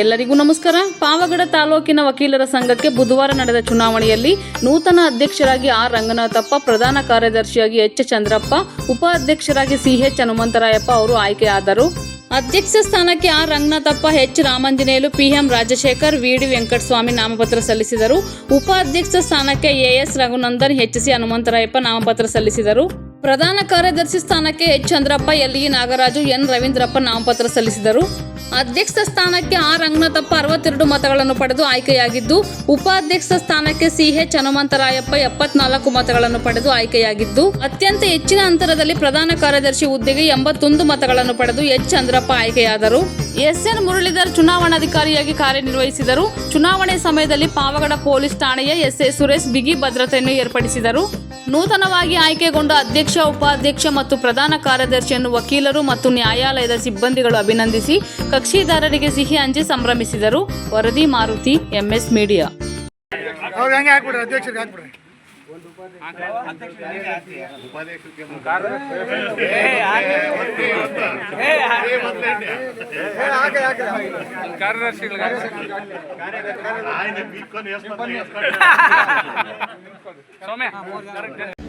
ಎಲ್ಲರಿಗೂ ನಮಸ್ಕಾರ. ಪಾವಗಡ ತಾಲೂಕಿನ ವಕೀಲರ ಸಂಘಕ್ಕೆ ಬುಧವಾರ ನಡೆದ ಚುನಾವಣೆಯಲ್ಲಿ ನೂತನ ಅಧ್ಯಕ್ಷರಾಗಿ ಆರ್ ರಂಗನಾಥಪ್ಪ, ಪ್ರಧಾನ ಕಾರ್ಯದರ್ಶಿಯಾಗಿ ಎಚ್ ಚಂದ್ರಪ್ಪ ಉಪಾಧ್ಯಕ್ಷರಾಗಿ ಸಿಎಚ್ ಹನುಮಂತರಾಯಪ್ಪ ಅವರು ಆಯ್ಕೆಯಾದರು. ಅಧ್ಯಕ್ಷ ಸ್ಥಾನಕ್ಕೆ R Ranganathappa, H Ramanjanelu PM Rajashekar VD Venkataswamy ನಾಮಪತ್ರ ಸಲ್ಲಿಸಿದರು. ಉಪಾಧ್ಯಕ್ಷ ಸ್ಥಾನಕ್ಕೆ AS Raghunandan, H C Hanumantharayappa ನಾಮಪತ್ರ ಸಲ್ಲಿಸಿದರು. ಪ್ರಧಾನ ಕಾರ್ಯದರ್ಶಿ ಸ್ಥಾನಕ್ಕೆ H Chandrappa LE Nagaraju, N. Ravindrappa ನಾಮಪತ್ರ ಸಲ್ಲಿಸಿದರು. ಅಧ್ಯಕ್ಷ ಸ್ಥಾನಕ್ಕೆ ಆರ್. ರಂಗನಾಥಪ್ಪ ಅರವತ್ತೆರಡು ಮತಗಳನ್ನು ಪಡೆದು ಆಯ್ಕೆಯಾಗಿದ್ದು, ಉಪಾಧ್ಯಕ್ಷ ಸ್ಥಾನಕ್ಕೆ ಸಿಎಚ್ ಹನುಮಂತರಾಯಪ್ಪ ಎಪ್ಪತ್ನಾಲ್ಕು ಮತಗಳನ್ನು ಪಡೆದು ಆಯ್ಕೆಯಾಗಿದ್ದು, ಅತ್ಯಂತ ಹೆಚ್ಚಿನ ಅಂತರದಲ್ಲಿ ಪ್ರಧಾನ ಕಾರ್ಯದರ್ಶಿ ಹುದ್ದೆಗೆ ಎಂಬತ್ತೊಂದು ಮತಗಳನ್ನು ಪಡೆದು ಎಚ್. ಚಂದ್ರಪ್ಪ ಆಯ್ಕೆಯಾದರು. ಎಸ್ಎನ್ ಮುರಳೀಧರ್ ಚುನಾವಣಾಧಿಕಾರಿಯಾಗಿ ಕಾರ್ಯನಿರ್ವಹಿಸಿದರು. ಚುನಾವಣೆ ಸಮಯದಲ್ಲಿ ಪಾವಗಡ ಪೊಲೀಸ್ ಠಾಣೆಯ ಎಸ್ಎ ಸುರೇಶ್ ಬಿಗಿ ಭದ್ರತೆಯನ್ನು ಏರ್ಪಡಿಸಿದರು. ನೂತನವಾಗಿ ಆಯ್ಕೆಗೊಂಡ ಅಧ್ಯಕ್ಷ ಉಪಾಧ್ಯಕ್ಷ ಮತ್ತು ಪ್ರಧಾನ ಕಾರ್ಯದರ್ಶಿಯನ್ನು ವಕೀಲರು ಮತ್ತು ನ್ಯಾಯಾಲಯದ ಸಿಬ್ಬಂದಿಗಳು ಅಭಿನಂದಿಸಿ ಕಕ್ಷಿದಾರರಿಗೆ ಸಿಹಿ ಹಂಚಿ ಸಂಭ್ರಮಿಸಿದರು. ವರದಿ ಮಾರುತಿ ಎಂಎಸ್ ಮೀಡಿಯಾ. ಅವ್ರು கரெக்ட்